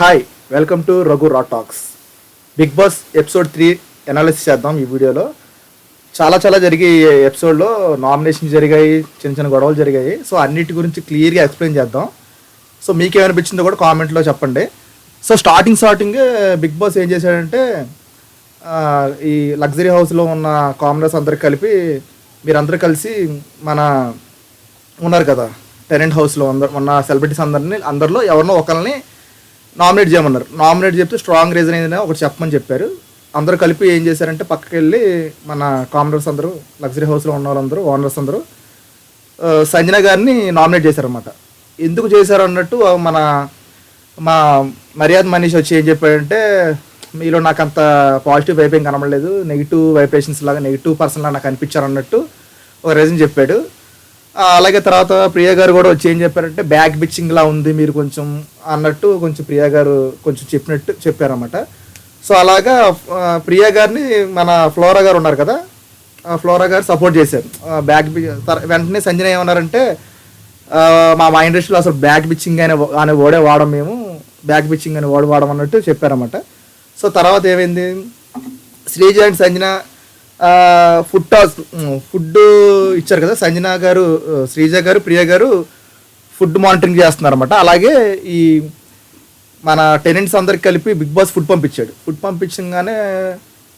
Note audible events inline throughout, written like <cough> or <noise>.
Hi welcome to Raghu రా talks Bigg Boss episode three analysis చేద్దాం ఈ వీడియోలో. చాలా చాలా జరిగి ఎపిసోడ్లో నామినేషన్ జరిగాయి చిన్న చిన్న గొడవలు జరిగాయి. సో అన్నిటి గురించి క్లియర్గా ఎక్స్ప్లెయిన్ చేద్దాం. సో మీకు ఏమనిపించిందో కూడా కామెంట్లో చెప్పండి. So starting starting Bigg Boss ఏం చేశాడంటే ఈ లగ్జరీ హౌస్లో ఉన్న కామనర్స్ అందరికి కలిపి మీరందరూ కలిసి మన ఉన్నారు కదా టెనెంట్ హౌస్లో అందరు ఉన్న సెలబ్రిటీస్ అందరిని అందరిలో ఎవరినో ఒకరిని నామినేట్ చేయమన్నారు. నామినేట్ చెప్తే స్ట్రాంగ్ రీజన్ ఏదైనా ఒకటి చెప్పమని చెప్పారు. అందరూ కలిపి ఏం చేశారంటే పక్కకి వెళ్ళి మన కామనర్స్ అందరూ లగ్జరీ హౌస్లో ఉన్న వాళ్ళందరూ ఓనర్స్ అందరూ సంజన గారిని నామినేట్ చేశారనమాట ఎందుకు చేశారు అన్నట్టు మన మా మర్యాద మనీష్ వచ్చి ఏం చెప్పాడంటే మీలో నాకు అంత పాజిటివ్ వైపు ఏం కనబడలేదు నెగిటివ్ వైబ్రేషన్స్ లాగా నెగిటివ్ పర్సన్ లాగా నాకు అనిపించారు అన్నట్టు ఒక రీజన్ చెప్పాడు. అలాగే తర్వాత ప్రియా గారు కూడా వచ్చి ఏం చెప్పారంటే బ్యాక్ బిచ్చింగ్ లా ఉంది మీరు కొంచెం అన్నట్టు కొంచెం ప్రియా గారు కొంచెం చెప్పినట్టు చెప్పారన్నమాట. సో అలాగా ప్రియా గారిని మన ఫ్లోరా గారు ఉన్నారు కదా ఆ, ఫ్లోరా గారు సపోర్ట్ చేశారు. బ్యాక్ వెంటనే సంజన ఏమన్నారంటే మా మా ఇండస్ట్రీలో అసలు బ్యాక్ బిచ్చింగ్ అనే అనే ఓడే వాడం మేము బ్యాక్ బిచ్చింగ్ అనే ఓడ వాడడం అన్నట్టు చెప్పారన్నమాట. సో తర్వాత ఏమైంది? Sreeja and Sanjana food task food ఇచ్చారు కదా సంజన గారు శ్రీజ గారు ప్రియ గారు ఫుడ్ మానిటరింగ్ చేస్తున్నారు అనమాట అలాగే ఈ మన టెనెంట్స్ అందరికి కలిపి బిగ్ బాస్ ఫుడ్ పంపించాడు. ఫుడ్ పంపించగానే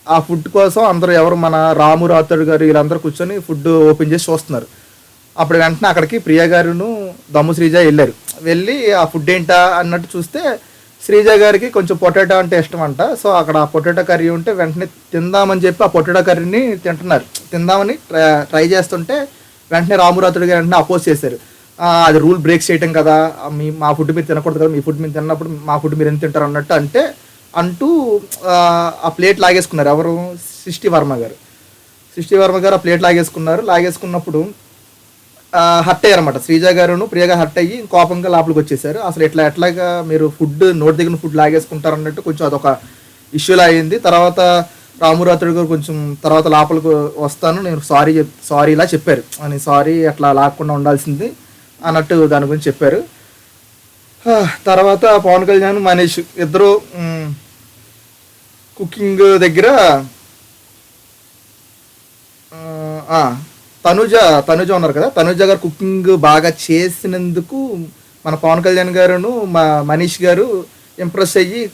ఆ ఫుడ్ కోసం అందరూ ఎవరు మన రాము రాతడు గారు వీళ్ళందరూ కూర్చొని ఫుడ్ ఓపెన్ చేసి చూస్తున్నారు. అప్పుడు వెంటనే అక్కడికి ప్రియ గారును దమ్ము శ్రీజ వెళ్ళారు. వెళ్ళి ఆ ఫుడ్ ఏంటా అన్నట్టు చూస్తే శ్రీజ గారికి కొంచెం పొటాటో అంటే ఇష్టం అంట సో అక్కడ ఆ పొటాటో కర్రీ ఉంటే వెంటనే తిందామని చెప్పి ఆ పొటాటో కర్రీని తింటున్నారు. తిందామని ట్రై ట్రై చేస్తుంటే వెంటనే రామురాతుడు గారు వెంటనే అపోజ్ చేశారు. అది రూల్ బ్రేక్ చేయటం కదా మీ మా ఫుడ్ మీరు తినకూడదు కదా మీ ఫుడ్ మీరు తిన్నప్పుడు మా ఫుడ్ మీరు ఎంత తింటారు అన్నట్టు అంటే అంటూ ఆ, ఆ ప్లేట్ లాగేసుకున్నారు. ఎవరు? సృష్టి వర్మ గారు. సృష్టి వర్మ గారు ఆ ప్లేట్ లాగేసుకున్నారు. లాగేసుకున్నప్పుడు హట్ అయ్యారనమాట శ్రీజ గారును ప్రియగా హట్ అయ్యి కోపంగా లోపలికి వచ్చేసారు. అసలు ఎట్లా ఎట్లాగా మీరు ఫుడ్ నోటి దగ్గర ఫుడ్ లాగేసుకుంటారు అన్నట్టు కొంచెం అదొక ఇష్యూలా అయింది. తర్వాత రామురాత్రుడు గారు కొంచెం తర్వాత లోపలికి వస్తాను. నేను సారీ చెప్ సారీ ఇలా చెప్పారు. అని సారీ అట్లా లాక్కుండా ఉండాల్సింది అన్నట్టు దాని గురించి చెప్పారు. తర్వాత పవన్ కళ్యాణ్ మనీష్ ఇద్దరు కుకింగ్ దగ్గర తనుజ తనుజ ఉన్నారు కదా? తనుజ గారు కుకింగ్ బాగా చేసినందుకు మన పవన్ కళ్యాణ్ గారును మా మనీష్ గారు ఇంప్రెస్ అయ్యి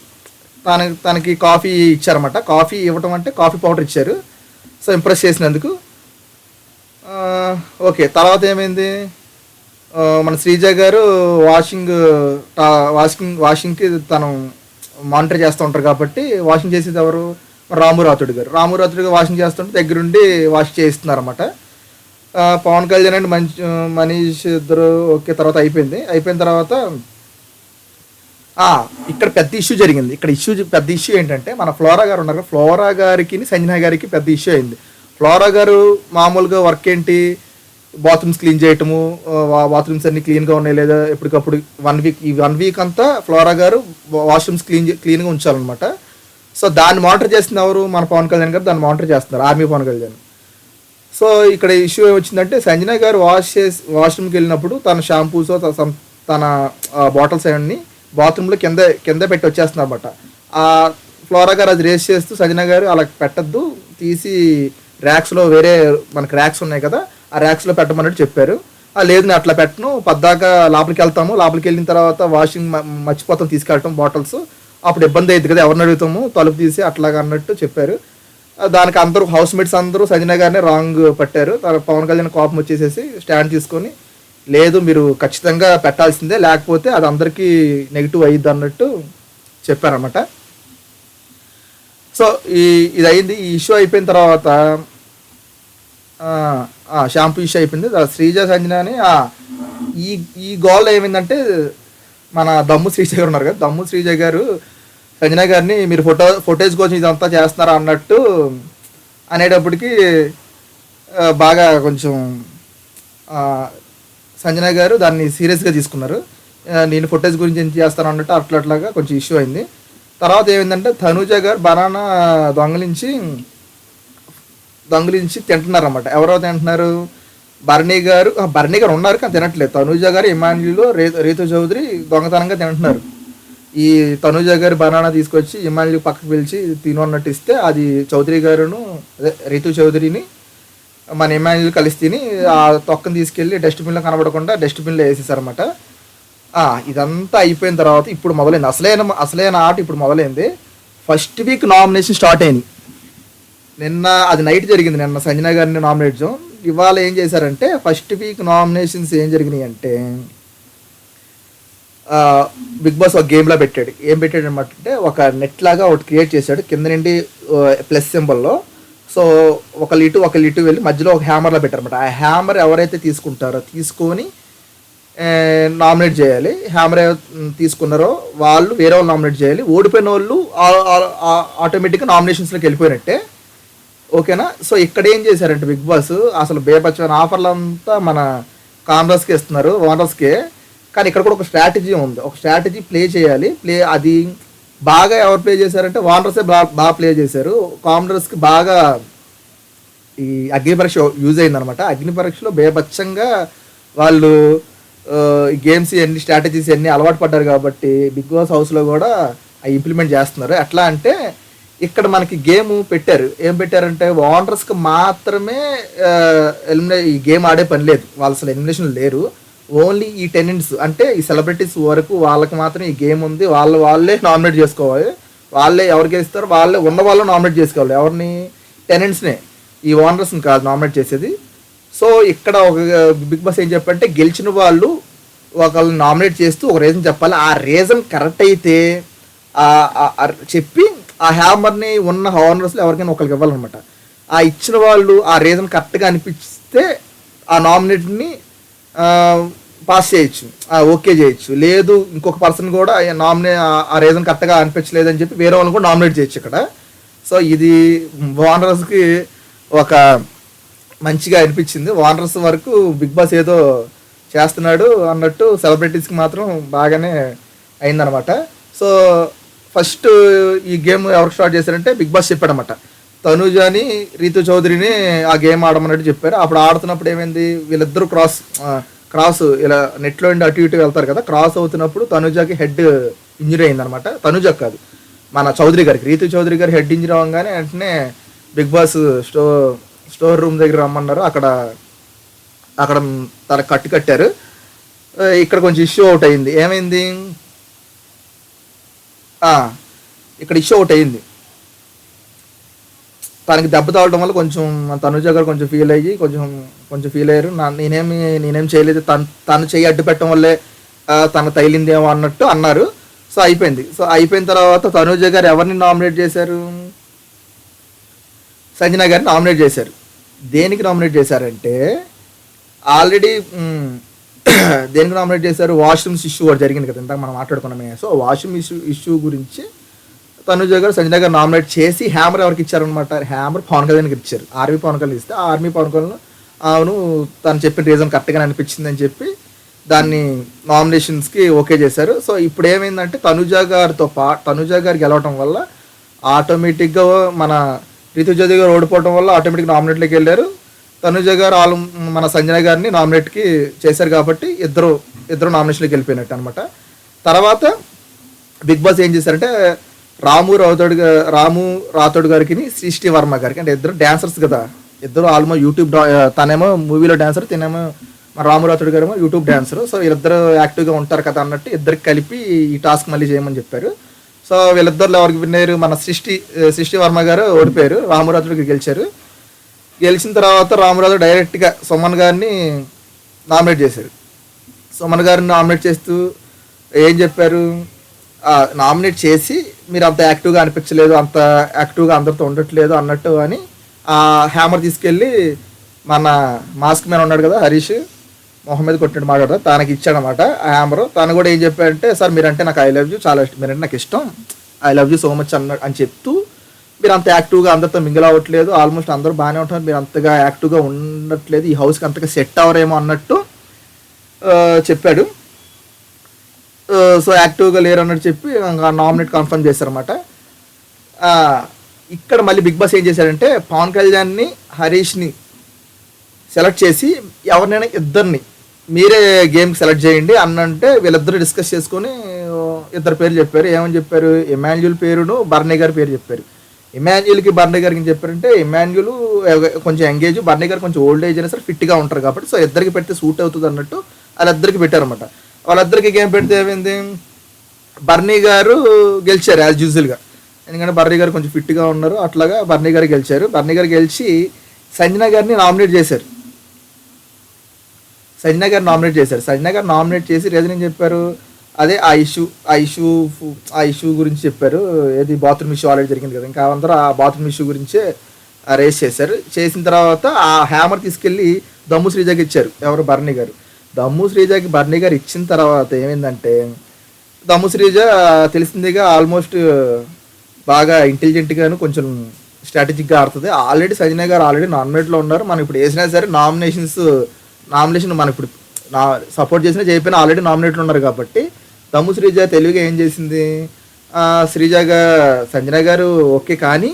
తన తనకి కాఫీ ఇచ్చారన్నమాట. కాఫీ ఇవ్వటం అంటే కాఫీ పౌడర్ ఇచ్చారు. సో ఇంప్రెస్ చేసినందుకు. ఓకే తర్వాత ఏమైంది? మన శ్రీజ గారు వాషింగ్ టా- వాషింగ్ వాషింగ్కి తను మానిటర్ చేస్తూ ఉంటారు కాబట్టి వాషింగ్ చేసేది ఎవరు? రామురాతుడు గారు. రామురాతుడు గారు వాషింగ్ చేస్తుంటే దగ్గరుండి వాష్ చేయిస్తున్నారనమాట పవన్ కళ్యాణ్ అండ్ మంచి మనీష్ ఇద్దరు ఓకే తర్వాత అయిపోయింది. అయిపోయిన తర్వాత ఇక్కడ పెద్ద ఇష్యూ జరిగింది. ఇక్కడ ఇష్యూ పెద్ద ఇష్యూ ఏంటంటే మన ఫ్లోరా గారు ఉన్నారు ఫ్లోరా గారికి సంజన గారికి పెద్ద ఇష్యూ అయింది. ఫ్లోరా గారు మామూలుగా వర్క్ ఏంటి? బాత్రూమ్స్ క్లీన్ చేయటము బాత్రూమ్స్ అన్ని క్లీన్గా ఉన్నాయి లేదా ఎప్పటికప్పుడు వన్ వీక్ ఈ వన్ వీక్ అంతా ఫ్లోరా గారు వాష్రూమ్స్ క్లీన్ క్లీన్గా ఉంచాలన్నమాట. సో దాన్ని మానిటర్ చేస్తున్న ఎవరు? మన పవన్ కళ్యాణ్ గారు దాన్ని మానిటర్ చేస్తున్నారు ఆర్మీ పవన్ కళ్యాణ్. సో ఇక్కడ ఇష్యూ ఏమొచ్చిందంటే సంజన గారు వాష్ చేసి వాష్రూమ్కి వెళ్ళినప్పుడు తన షాంపూస్ తన బాటిల్స్ అవన్నీ బాత్రూంలో కింద కింద పెట్టి వచ్చేస్తున్నారన్నమాట. ఆ ఫ్లోరా గారు అది రేస్ చేస్తూ సంజన గారు అలా పెట్టద్దు తీసి ర్యాక్స్లో వేరే మనకు ర్యాక్స్ ఉన్నాయి కదా ఆ ర్యాక్స్లో పెట్టమన్నట్టు చెప్పారు. ఆ లేదు నేను అట్లా పెట్టను పద్దాక లోపలికి వెళ్తాము లోపలికి వెళ్ళిన తర్వాత వాషింగ్ మ- మర్చిపోతాం తీసుకెళ్ళటం బాటిల్స్. అప్పుడు ఇబ్బంది అయింది కదా ఎవరిని అడుగుతాము తలుపు తీసి అట్లాగా అన్నట్టు చెప్పారు. దానికి అందరూ హౌస్ మేట్స్ అందరూ సజన గారిని రాంగ్ పట్టారు. తర్వాత పవన్ కళ్యాణ్ కోపం వచ్చేసేసి స్టాండ్ తీసుకొని లేదు మీరు ఖచ్చితంగా పెట్టాల్సిందే లేకపోతే అది అందరికీ నెగిటివ్ అయ్యిద్ది అన్నట్టు చెప్పారన్నమాట. సో ఈ ఇది అయింది. ఈ ఇష్యూ అయిపోయిన తర్వాత షాంపూ ఇష్యూ అయిపోయింది. శ్రీజ సంజన అని ఈ ఈ గోల్ ఏమైందంటే మన దమ్ము శ్రీజ గారు ఉన్నారు కదా దమ్ము శ్రీజ గారు సంజన గారిని మీరు ఫోటో ఫోటేజ్ కోసం ఇదంతా చేస్తున్నారా అన్నట్టు అనేటప్పటికి బాగా కొంచెం సంజన గారు దాన్ని సీరియస్గా తీసుకున్నారు. నేను ఫోటోస్ గురించి ఏం చేస్తాను అన్నట్టు అట్లా అట్లాగా కొంచెం ఇష్యూ అయింది. తర్వాత ఏమైందంటే తనూజ గారు బనానా దొంగలించి దొంగలించి తింటున్నారు అన్నమాట ఎవరో తింటున్నారు? భరణి గారు భరణి గారు ఉన్నారు కానీ తినట్లేదు. తనూజ గారు ఇమాన్యులు రే రీతు చౌదరి దొంగతనంగా తింటున్నారు. ఈ తనుజ గారి బనానా తీసుకొచ్చి ఇమాన్యుల్ పక్కకు పిలిచి తిను అన్నట్టు ఇస్తే అది చౌదరి గారును అదే రితు చౌదరిని మన ఇమాన్యుల్ కలిసి తిని ఆ తొక్కను తీసుకెళ్ళి డస్ట్బిన్లో కనబడకుండా డస్ట్బిన్లో వేసేసారనమాట ఇదంతా అయిపోయిన తర్వాత ఇప్పుడు మొదలైంది. అసలైన అసలైన ఆట ఇప్పుడు మొదలైంది. ఫస్ట్ వీక్ నామినేషన్ స్టార్ట్ అయింది నిన్న అది నైట్ జరిగింది. నిన్న సంజన గారిని నామినేట్ చేయడం. ఇవాళ ఏం చేశారంటే ఫస్ట్ వీక్ నామినేషన్స్ ఏం జరిగినాయి అంటే బిగ్ బాస్ ఒక గేమ్లా పెట్టాడు. ఏం పెట్టాడు అనమాట అంటే ఒక నెట్ లాగా ఒకటి క్రియేట్ చేశాడు. కింద నుండి ప్లస్ సింబల్లో సో ఒక ఇటు ఒక లిటు వెళ్ళి మధ్యలో ఒక హ్యామర్లో పెట్టారనమాట ఆ హ్యామర్ ఎవరైతే తీసుకుంటారో తీసుకొని నామినేట్ చేయాలి. హ్యామర్ తీసుకున్నారో వాళ్ళు వేరే వాళ్ళు నామినేట్ చేయాలి. ఓడిపోయిన వాళ్ళు ఆటోమేటిక్గా నామినేషన్స్లోకి వెళ్ళిపోయినట్టే. ఓకేనా? సో ఇక్కడ ఏం చేశారంటే బిగ్ బాస్ అసలు బేపచ్చమైన ఆఫర్లు అంతా మన కామ్రాస్కి ఇస్తున్నారు ఓనర్స్కే. కానీ ఇక్కడ కూడా ఒక స్ట్రాటజీ ఉంది. ఒక స్ట్రాటజీ ప్లే చేయాలి. ప్లే అది బాగా ఎవరు ప్లే చేశారంటే ఓనర్సే బాగా బాగా ప్లే చేశారు. కాంగ్రెస్కి బాగా ఈ అగ్ని పరీక్ష యూజ్ అయిందనమాట అగ్ని పరీక్షలో బేభత్సంగా వాళ్ళు గేమ్స్ ఎన్ని స్ట్రాటజీస్ ఎన్ని అలవాటు పడ్డారు కాబట్టి బిగ్ బాస్ హౌస్లో కూడా అవి ఇంప్లిమెంట్ చేస్తున్నారు. ఎట్లా అంటే ఇక్కడ మనకి గేమ్ పెట్టారు. ఏం పెట్టారంటే ఓనర్స్కి మాత్రమే ఎలిమినే ఈ గేమ్ ఆడే పని లేదు. వాళ్ళు అసలు ఎలిమినేషన్ లేరు. ఓన్లీ ఈ టెనెంట్స్ అంటే ఈ సెలబ్రిటీస్ వరకు వాళ్ళకి మాత్రం ఈ గేమ్ ఉంది. వాళ్ళు వాళ్ళే నామినేట్ చేసుకోవాలి. వాళ్ళే ఎవరికి ఇస్తారో వాళ్ళే ఉన్న వాళ్ళు నామినేట్ చేసుకోవాలి. ఎవరిని? టెనెంట్స్నే. ఈ ఓనర్స్ని కాదు నామినేట్ చేసేది. సో ఇక్కడ ఒక uh, బిగ్ బాస్ ఏం చెప్పంటే గెలిచిన వాళ్ళు ఒకళ్ళని నామినేట్ చేస్తూ ఒక రీజన్ చెప్పాలి. ఆ రీజన్ కరెక్ట్ అయితే చెప్పి ఆ హ్యామర్ని ఉన్న ఓనర్స్లో ఎవరికైనా ఒకరికి ఇవ్వాలన్నమాట. ఆ ఇచ్చిన వాళ్ళు ఆ రీజన్ కరెక్ట్గా అనిపిస్తే ఆ నామినేట్ని పాస్ చేయొచ్చు. ఓకే చేయొచ్చు. లేదు ఇంకొక పర్సన్ కూడా నామినే ఆ రీజన్ కరెక్ట్గా అనిపించలేదు అని చెప్పి వేరే వాళ్ళని కూడా నామినేట్ చేయొచ్చు ఇక్కడ. సో ఇది వానరస్కి ఒక మంచిగా అనిపించింది. వానరస్ వరకు బిగ్ బాస్ ఏదో చేస్తున్నాడు అన్నట్టు సెలబ్రిటీస్కి మాత్రం బాగానే అయిందనమాట సో ఫస్ట్ ఈ గేమ్ ఎవరు స్టార్ట్ చేశారంటే బిగ్ బాస్ చెప్పాడనమాట తనుజాని రీతు చౌదరిని ఆ గేమ్ ఆడమన్నట్టు చెప్పారు. అప్పుడు ఆడుతున్నప్పుడు ఏమైంది? వీళ్ళిద్దరూ క్రాస్ క్రాస్ ఇలా నెట్లో ఉండి అటు ఇటు వెళ్తారు కదా క్రాస్ అవుతున్నప్పుడు తనుజాకి హెడ్ ఇంజరీ అయిందనమాట తనుజ కాదు మన చౌదరి గారికి రీతు చౌదరి గారి హెడ్ ఇంజరీ అవ్వగానే వెంటనే Bigg Boss store store room దగ్గర రమ్మన్నారు. అక్కడ అక్కడ తన కట్టు కట్టారు. ఇక్కడ కొంచెం ఇష్యూ అవుట్ అయింది. ఏమైంది? ఇక్కడ ఇష్యూ అవుట్ అయింది. తనకి దెబ్బ తాగడం వల్ల కొంచెం మన తనుజ గారు కొంచెం ఫీల్ అయ్యి కొంచెం కొంచెం ఫీల్ అయ్యారు. నా నేనేమి నేనేం చేయలేదు. తను తను చెయ్యి అడ్డు పెట్టడం వల్లే తన తగిలిందేమో అన్నట్టు అన్నారు. సో అయిపోయింది. సో అయిపోయిన తర్వాత తనుజ గారు ఎవరిని నామినేట్ చేశారు? సంజన గారిని నామినేట్ చేశారు. దేనికి నామినేట్ చేశారంటే ఆల్రెడీ <coughs> దేనికి నామినేట్ చేశారు? వాష్రూమ్స్ ఇష్యూ కూడా జరిగింది కదా ఇందాక మనం మాట్లాడుకున్నామే. సో వాష్రూమ్ ఇష్యూ ఇష్యూ గురించి తనుజ గారు సంజన గారు నామినేట్ చేసి హ్యామర్ ఎవరికి ఇచ్చారనమాట హ్యామర్ పవన్ కళ్యాణ్కి ఇచ్చారు. ఆర్మీ పవన్ కళ్యాణ్ ఇస్తే ఆర్మీ పవన్ కళ్యాణ్ అవును తను చెప్పిన రీజన్ కరెక్ట్గా అనిపించింది అని చెప్పి దాన్ని నామినేషన్స్కి ఓకే చేశారు. సో ఇప్పుడు ఏమైందంటే తనుజ గారితో పా తనుజ గారు గెలవటం వల్ల ఆటోమేటిక్గా మన రితుజాది గారు ఓడిపోవడం వల్ల ఆటోమేటిక్ నామినేట్లోకి వెళ్ళారు. తనుజ గారు వాళ్ళు మన సంజయ్ గారిని నామినేట్కి చేశారు కాబట్టి ఇద్దరు ఇద్దరు నామినేషన్లోకి వెళ్ళిపోయినట్టు అనమాట తర్వాత బిగ్ బాస్ ఏం చేశారంటే రాము రావుతోడు రాము రాథోడ్ గారికి సృష్టి వర్మ గారికి. అంటే ఇద్దరు డాన్సర్స్ కదా. ఇద్దరు ఆల్మో యూట్యూబ్ తనేమో మూవీలో డాన్సర్ తినేమో మన రాము రాథోడ్ గారేమో యూట్యూబ్ డాన్సర్ సో వీళ్ళిద్దరు యాక్టివ్గా ఉంటారు కదా అన్నట్టు ఇద్దరికి కలిపి ఈ టాస్క్ మళ్ళీ చేయమని చెప్పారు. సో వీళ్ళిద్దరు ఎవరికి విన్నారు? మన సృష్టి సృష్టి వర్మ గారు ఓడిపోయారు. రామరాజుడికి గెలిచారు. గెలిచిన తర్వాత రామరాజు డైరెక్ట్గా సుమన్ గారిని నామినేట్ చేశారు. సుమన్ గారిని నామినేట్ చేస్తూ ఏం చెప్పారు? నామినేట్ చేసి మీరు అంత యాక్టివ్గా అనిపించలేదు అంత యాక్టివ్గా అందరితో ఉండట్లేదు అన్నట్టు అని ఆ హ్యామర్ తీసుకెళ్ళి మన మాస్క్ మ్యాన్ ఉన్నాడు కదా హరీష్ మొహమ్మద్ కొట్టినట్టు మాట్లాడతారు తనకి ఇచ్చాడనమాట ఆ హ్యామర్ తను కూడా ఏం చెప్పాడంటే సార్ మీరంటే నాకు ఐ లవ్ యూ చాలా ఇష్టం. మీరంటే నాకు ఇష్టం. I love you so much అన్న అని చెప్తూ మీరు అంత యాక్టివ్గా అందరితో మింగిల్ అవ్వట్లేదు. ఆల్మోస్ట్ అందరూ బాగానే ఉంటున్నారు. మీరు అంతగా యాక్టివ్గా ఉండట్లేదు. ఈ హౌస్కి అంతగా సెట్ అవ్వరేమో అన్నట్టు చెప్పాడు. సో యాక్టివ్గా లేరు అన్నట్టు చెప్పి నామినేట్ కన్ఫర్మ్ చేశారనమాట ఇక్కడ మళ్ళీ బిగ్ బాస్ ఏం చేశారంటే పవన్ కళ్యాణ్ని హరీష్ని సెలెక్ట్ చేసి ఎవరినైనా ఇద్దరిని మీరే గేమ్కి సెలెక్ట్ చేయండి అన్నంటే వీళ్ళిద్దరు డిస్కస్ చేసుకొని ఇద్దరు పేర్లు చెప్పారు. ఏమని చెప్పారు? ఇమాన్యుల్ పేరును బర్నీ గారి పేరు చెప్పారు. ఇమాన్యుల్కి బర్నీ గారికి చెప్పారంటే ఇమాన్యుల్ కొంచెం ఎంగేజ్ బర్నీ గారు కొంచెం ఓల్డ్ ఏజ్ అయినా సరే ఫిట్గా ఉంటారు కాబట్టి సో ఇద్దరికి పెడితే సూట్ అవుతుంది అన్నట్టు వాళ్ళిద్దరికి పెట్టారన్నమాట. వాళ్ళిద్దరికి గేమ్ పెడితే ఏమైంది? బర్నీ గారు గెలిచారు యాజ్ యూజువల్గా. ఎందుకంటే బర్నీ గారు కొంచెం ఫిట్గా ఉన్నారు. అట్లాగా బర్నీ గారు గెలిచారు. బర్నీ గారు గెలిచి సంజన గారిని నామినేట్ చేశారు. సంజన గారు నామినేట్ చేశారు. సంజన గారు నామినేట్ చేసి రీజన్ ఏం చెప్పారు? అదే ఆ ఇష్యూ ఆ ఇష్యూ ఆ ఇష్యూ గురించి చెప్పారు. ఏది బాత్రూమ్ ఇష్యూ ఆల్రెడీ జరిగింది కదా. ఇంకా అందరూ ఆ బాత్రూమ్ ఇష్యూ గురించే రేస్ చేశారు. చేసిన తర్వాత ఆ హ్యామర్ తీసుకెళ్ళి దమ్ము శ్రీజాకి ఇచ్చారు ఎవరు? బర్నీ గారు. దమ్ము శ్రీజాకి బర్నీ గారు ఇచ్చిన తర్వాత ఏమైందంటే దమ్ము శ్రీజ తెలిసిందిగా ఆల్మోస్ట్ బాగా ఇంటెలిజెంట్గాను కొంచెం స్ట్రాటజిక్గా ఆడుతుంది. ఆల్రెడీ సంజన గారు ఆల్రెడీ నామినేట్లో ఉన్నారు. మనం ఇప్పుడు వేసినా సరే నామినేషన్స్ నామినేషన్ మనం ఇప్పుడు నా సపోర్ట్ చేసినా చేయకపోయినా ఆల్రెడీ నామినేట్లు ఉన్నారు కాబట్టి దమ్ము శ్రీజ తెలివిగా ఏం చేసింది? శ్రీజగా సంజన గారు ఓకే కానీ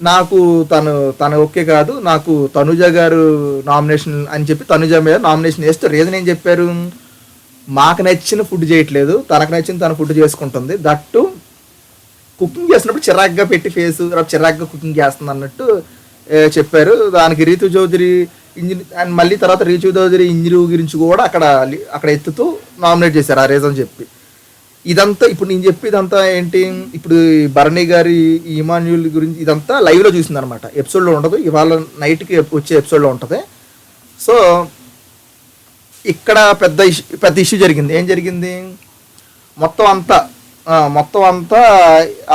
నాకు తను తను ఓకే కాదు. నాకు తనుజ గారు నామినేషన్ అని చెప్పి తనుజ మీద నామినేషన్ వేస్తే రీజన్ ఏం చెప్పారు? మాకు నచ్చిన ఫుడ్ చేయట్లేదు. తనకు నచ్చిన తన ఫుడ్ చేసుకుంటుంది. దట్టు కుకింగ్ చేస్తున్నప్పుడు చిరాగ్గా పెట్టి ఫేస్ చిరాగ్గా కుకింగ్ చేస్తుంది అన్నట్టు చెప్పారు. దానికి రీతు చౌదరి ఇంజనీ అండ్ మళ్ళీ తర్వాత రీతు చౌదరి ఇంజనీర్ గురించి కూడా అక్కడ అక్కడ ఎత్తుతూ నామినేట్ చేశారు ఆ రీజన్ చెప్పి. ఇదంతా ఇప్పుడు నేను చెప్పి ఇదంతా ఏంటి? ఇప్పుడు భరణి గారి ఈ ఇమాన్యుల్ గురించి ఇదంతా లైవ్లో చూసింది అనమాట ఎపిసోడ్లో ఉండదు ఇవాళ నైట్కి వచ్చే ఎపిసోడ్లో ఉంటుంది. సో ఇక్కడ పెద్ద ఇష్యూ పెద్ద ఇష్యూ జరిగింది. ఏం జరిగింది? మొత్తం అంతా మొత్తం అంతా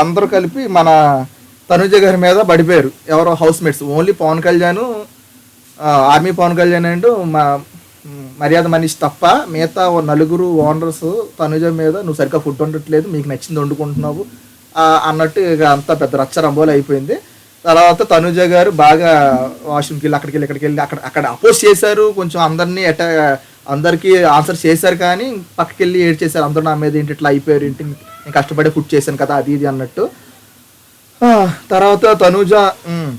అందరూ కలిపి మన తనుజ గారి మీద పడిపోయారు. ఎవరో housemates only Pawan Kalyan army Pawan Kalyan and మా మర్యాద మనిషి తప్ప మిగతా ఓ నలుగురు ఓనర్స్ తనుజ మీద నువ్వు సరిగ్గా ఫుడ్ వండట్లేదు మీకు నచ్చింది వండుకుంటున్నావు అన్నట్టు ఇక అంతా పెద్ద రచ్చ రంబోలు అయిపోయింది. తర్వాత తనుజ గారు బాగా వాష్రూమ్కి వెళ్ళి అక్కడికి వెళ్ళి ఇక్కడికి వెళ్ళి అక్కడ అక్కడ అపోజ్ చేశారు కొంచెం అందరినీ ఎట అందరికీ ఆన్సర్ చేశారు కానీ పక్కకి వెళ్ళి ఏడ్ చేశారు అందరూ నా మీద ఏంటి ఇట్లా అయిపోయారు ఏంటి నేను కష్టపడి ఫుడ్ చేశాను కదా అది ఇది అన్నట్టు. తర్వాత తనుజ ఉమ్.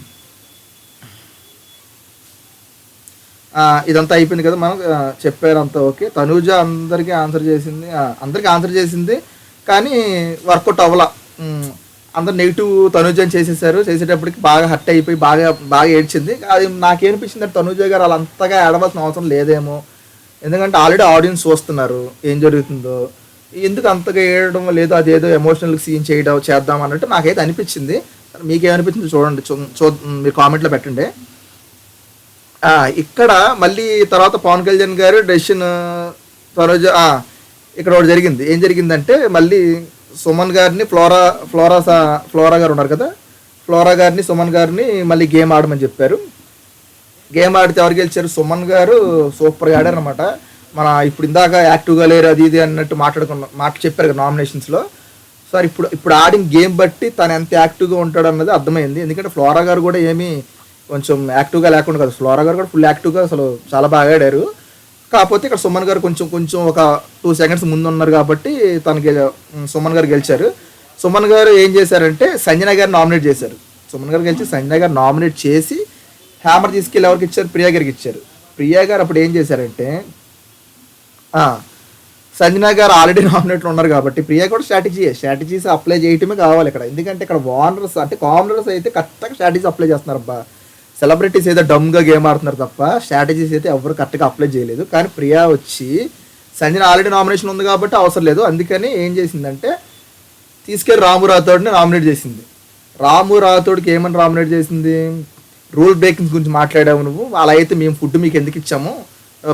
ఆ, ఇదంతా అయిపోయింది కదా మనం చెప్పారు అంతా ఓకే. తనూజ అందరికీ ఆన్సర్ చేసింది అందరికీ ఆన్సర్ చేసింది కానీ వర్కౌట్ అవ్వాల. అందరు నెగిటివ్ తనూజ అని చేసేసారు. చేసేటప్పటికి బాగా హర్ట్ అయిపోయి బాగా బాగా ఏడ్చింది. అది నాకేమనిపించింది అంటే తనూజ గారు అలా అంతగా ఏడవలసిన అవసరం లేదేమో. ఎందుకంటే ఆల్రెడీ ఆడియన్స్ చూస్తున్నారు ఏం జరుగుతుందో. ఎందుకు అంతగా ఏడడం లేదు అదేదో ఎమోషనల్ సీన్ చేయడం చేద్దాం అన్నట్టు నాకైతే అనిపించింది మీకేమనిపించింది చూడండి చూ మీరు కామెంట్లో పెట్టండి. ఇక్కడ మళ్ళీ తర్వాత పవన్ కళ్యాణ్ గారు డెసిషన్ త్వరజ ఇక్కడ ఒకటి జరిగింది. ఏం జరిగిందంటే మళ్ళీ సుమన్ గారిని ఫ్లోరా ఫ్లోరా సా- ఫ్లోరా గారు ఉన్నారు కదా? ఫ్లోరా గారిని సుమన్ గారిని మళ్ళీ గేమ్ ఆడమని చెప్పారు. గేమ్ ఆడితే ఎవరు గెలిచారు? సుమన్ గారు సూపర్గా ఆడారు అనమాట మన ఇప్పుడు ఇందాక యాక్టివ్గా లేరు అది ఇది అన్నట్టు మాట్లాడుకున్నాం మాట చెప్పారు కదా నామినేషన్స్లో. సార్ ఇప్పుడు ఇప్పుడు ఆడిన గేమ్ బట్టి తను ఎంత యాక్టివ్గా ఉంటాడు అన్నది అర్థమైంది. ఎందుకంటే ఫ్లోరా గారు కూడా ఏమీ కొంచెం యాక్టివ్గా లేకుండా కదా. ఫ్లోరా గారు కూడా ఫుల్ యాక్టివ్గా అసలు చాలా బాగా ఆడారు. కాకపోతే ఇక్కడ సుమన్ గారు కొంచెం కొంచెం ఒక టూ సెకండ్స్ ముందు ఉన్నారు కాబట్టి తనకి సుమన్ గారు గెలిచారు. సుమన్ గారు ఏం చేశారంటే సంజన గారు నామినేట్ చేశారు. సుమన్ గారు గెలిచి సంజన గారు నామినేట్ చేసి హ్యామర్ తీసుకెళ్ళి ఎవరికి ఇచ్చారు? ప్రియా గారికి ఇచ్చారు. ప్రియా గారు అప్పుడు ఏం చేశారంటే సంజన గారు ఆల్రెడీ నామినేట్లు <laughs> ఉన్నారు కాబట్టి ప్రియా కూడా స్ట్రాటజీ స్ట్రాటజీస్ అప్లై చేయటమే కావాలి ఇక్కడ. ఎందుకంటే ఇక్కడ వానర్స్ అంటే కామనర్స్ అయితే కరెక్ట్గా స్ట్రాటజీస్ అప్లై చేస్తున్నారు అబ్బా. సెలబ్రిటీస్ అయితే డమ్గా గేమ్ ఆడుతున్నారు తప్ప స్ట్రాటజీస్ అయితే ఎవరు కరెక్ట్గా అప్లై చేయలేదు. కానీ ప్రియా వచ్చి సంజన ఆల్రెడీ నామినేషన్ ఉంది కాబట్టి అవసరం లేదు. అందుకని ఏం చేసిందంటే తీసుకెళ్ళి రాము రాథోడ్ని నామినేట్ చేసింది. రాము రాథోడ్కి ఏమని నామినేట్ చేసింది? రూల్ బ్రేకింగ్ గురించి మాట్లాడావు నువ్వు. అలా అయితే మేము ఫుడ్ మీకు ఎందుకు ఇచ్చాము?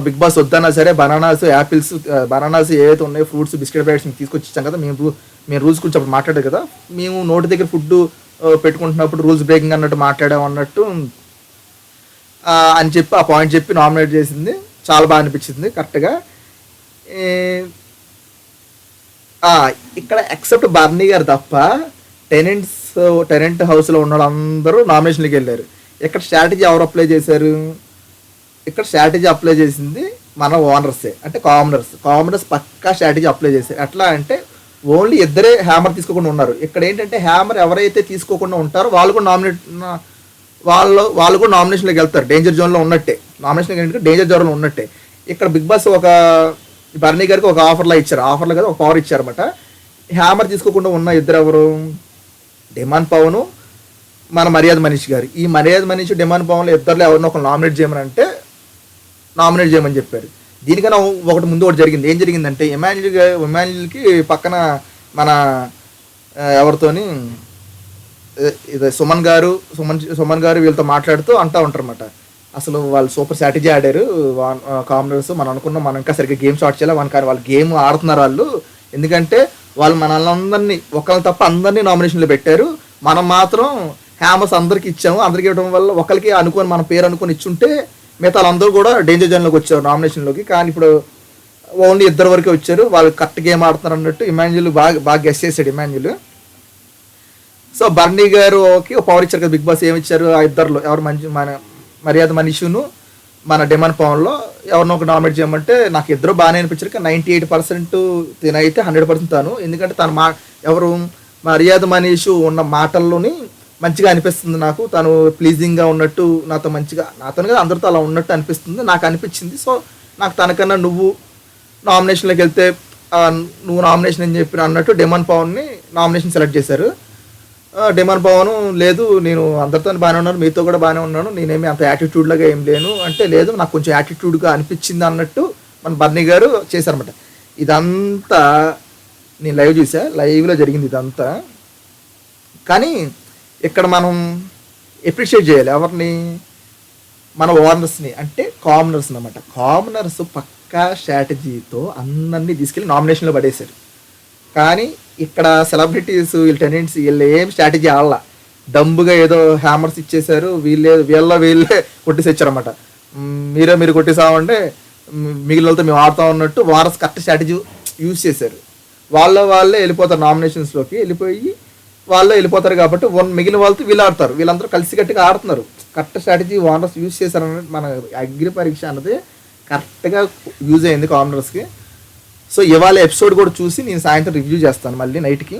బిగ్ బాస్ వద్దన్నా సరే బనానాస్ యాపిల్స్ బనానాస్ ఏవైతే ఉన్నాయో ఫ్రూట్స్ బిస్కెట్ ప్యాకెట్స్ మీకు తీసుకొచ్చి ఇచ్చాం కదా మేము మేము రూల్స్ గురించి అప్పుడు మాట్లాడారు కదా. మేము నోటి దగ్గర ఫుడ్ పెట్టుకుంటున్నప్పుడు రూల్స్ బ్రేకింగ్ అన్నట్టు మాట్లాడాం అన్నట్టు అని చెప్పి ఆ పాయింట్ చెప్పి నామినేట్ చేసింది. చాలా బాగా అనిపించింది కరెక్ట్గా ఇక్కడ ఎక్సెప్ట్ బర్నీ గారు తప్ప టెనెంట్స్ టెనెంట్ హౌస్లో ఉన్న వాళ్ళందరూ నామినేషన్కి వెళ్ళారు. ఇక్కడ స్ట్రాటజీ ఎవరు అప్లై చేశారు? ఇక్కడ స్ట్రాటజీ అప్లై చేసింది మన ఓనర్సే అంటే కామనర్స్ కామనర్స్ పక్కా స్ట్రాటజీ అప్లై చేశారు. ఎట్లా అంటే ఓన్లీ ఇద్దరే హ్యామర్ తీసుకోకుండా ఉన్నారు. ఇక్కడ ఏంటంటే హ్యామర్ ఎవరైతే తీసుకోకుండా ఉంటారో వాళ్ళు కూడా నామినేట్ వాళ్ళు వాళ్ళు కూడా నామినేషన్లోకి వెళ్తారు. డేంజర్ జోన్లో ఉన్నట్టే. నామినేషన్ ఏంటంటే డేంజర్ జోన్లో ఉన్నట్టే. ఇక్కడ బిగ్ బాస్ ఒక బర్నీ గారికి ఒక ఆఫర్లో ఇచ్చారు. ఆఫర్లో కదా ఒక పవర్ ఇచ్చారన్నమాట. హ్యామర్ తీసుకోకుండా ఉన్న ఇద్దరు ఎవరు డిమాండ్ పవన్ మన మర్యాద మనిషి గారు. ఈ మర్యాద మనిషి డిమాండ్ పవన్లో ఇద్దరులో ఎవరినో ఒక నామినేట్ చేయమని అంటే నామినేట్ చేయమని చెప్పారు. దీనికన్నా ఒకటి ముందు ఒకటి జరిగింది. ఏం జరిగిందంటే ఇమాన్యుల్ గా- ఇమాన్యుల్కి పక్కన మన ఎవరితోని సుమన్ గారు సుమన్ సుమన్ గారు వీళ్ళతో మాట్లాడుతూ అంటా ఉంటారన్నమాట. అసలు వాళ్ళు సూపర్ స్ట్రాటజీ ఆడారు. కామ్రేడ్స్ మనం అనుకున్నాం మనం ఇంకా సరిగ్గా గేమ్ స్టార్ట్ చేయాలి వన్ కానీ వాళ్ళు గేమ్ ఆడుతున్నారు వాళ్ళు. ఎందుకంటే వాళ్ళు మనల్ని ఒకళ్ళని తప్ప అందరినీ నామినేషన్లో పెట్టారు. మనం మాత్రం హ్యామస్ అందరికి ఇచ్చాము. అందరికి ఇవ్వడం వల్ల ఒకరికి అనుకొని మన పేరు అనుకొని ఇచ్చుంటే మిగతా వాళ్ళందరూ కూడా డేంజర్ జోన్లోకి వచ్చారు నామినేషన్లోకి కానీ ఇప్పుడు ఓన్లీ ఇద్దరు వరకే వచ్చారు. వాళ్ళు కరెక్ట్ గేమ్ ఆడుతున్నారు అన్నట్టు ఇమాన్యుల్ బాగా బాగా గెస్ చేశాడు ఇమాన్యుల్. సో బర్నీ గారుకి ఒక పవర్ ఇచ్చారు కదా బిగ్ బాస్ ఏమి ఇచ్చారు? ఆ ఇద్దరులో ఎవరు మంచి మన మర్యాద మనీషును మన డిమాండ్ పవన్లో ఎవరినో ఒక నామినేట్ చేయమంటే నాకు ఇద్దరు బాగానే అనిపించారు కానీ నైంటీ ఎయిట్ పర్సెంట్ తినైతే హండ్రెడ్ పర్సెంట్ తాను. ఎందుకంటే తను మా ఎవరు మర్యాద మనీషు ఉన్న మాటల్లోని మంచిగా అనిపిస్తుంది నాకు. తను ప్లీజింగ్గా ఉన్నట్టు నాతో మంచిగా నాతో కదా అందరితో అలా ఉన్నట్టు అనిపిస్తుంది నాకు అనిపించింది. సో నాకు తనకన్నా నువ్వు నామినేషన్లోకి వెళ్తే నువ్వు నామినేషన్ అని చెప్పిన అన్నట్టు డిమాండ్ పవన్ని నామినేషన్ సెలెక్ట్ చేశారు. డిమాండ్ పవన్. లేదు నేను అందరితో బాగానే ఉన్నాను మీతో కూడా బాగానే ఉన్నాను. నేనేమి అంత యాటిట్యూడ్లాగా ఏం లేను. అంటే లేదు నాకు కొంచెం యాటిట్యూడ్గా అనిపించింది అన్నట్టు మన బర్నీ గారు చేశారనమాట ఇదంతా నేను లైవ్ చూసా లైవ్లో జరిగింది ఇదంతా. కానీ ఇక్కడ మనం ఎప్రిషియేట్ చేయాలి ఎవరిని మన ఓనర్స్ని అంటే కామనర్స్ అనమాట కామనర్స్ పక్కా స్ట్రాటజీతో అందరినీ తీసుకెళ్ళి నామినేషన్లో పడేశారు. కానీ ఇక్కడ సెలబ్రిటీస్ వీళ్ళ టెనెంట్స్ వీళ్ళు ఏం స్ట్రాటజీ ఆడాల. డంబుగా ఏదో హ్యామర్స్ ఇచ్చేశారు వీళ్ళే వీళ్ళ వీళ్ళే కొట్టేసొచ్చారన్నమాట మీరే మీరు కొట్టేసామంటే మ్, వాళ్ళతో మేము ఆడుతూ ఉన్నట్టు వారస్ కరెక్ట్ స్ట్రాటజీ యూజ్ చేశారు. వాళ్ళ వాళ్ళే వెళ్ళిపోతారు నామినేషన్స్లోకి వెళ్ళిపోయి వాళ్ళే వెళ్ళిపోతారు కాబట్టి వన్ మిగిలిన వాళ్ళతో వీళ్ళు ఆడతారు. వీళ్ళందరూ కలిసి గట్టిగా ఆడుతున్నారు. కరెక్ట్ స్ట్రాటజీ వానర్స్ యూజ్ చేశారని మన అగ్రి పరీక్ష అన్నది కరెక్ట్గా యూజ్ అయింది కామనర్స్కి సో ఇవాళ ఎపిసోడ్ కూడా చూసి నేను సాయంత్రం రివ్యూ చేస్తాను మళ్ళీ నైట్కి.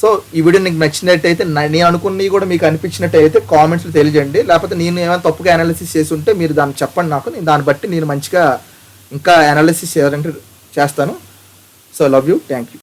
సో ఈ వీడియో నీకు నచ్చినట్టయితే నేను అనుకున్నవి కూడా మీకు అనిపించినట్టయితే కామెంట్స్లో తెలియజేయండి. లేకపోతే నేను ఏమైనా తప్పుగా అనాలిసిస్ చేసి ఉంటే మీరు దాన్ని చెప్పండి నాకు. నేను దాన్ని బట్టి నేను మంచిగా ఇంకా అనాలిసిస్ చేయాలంటే చేస్తాను. So love you thank you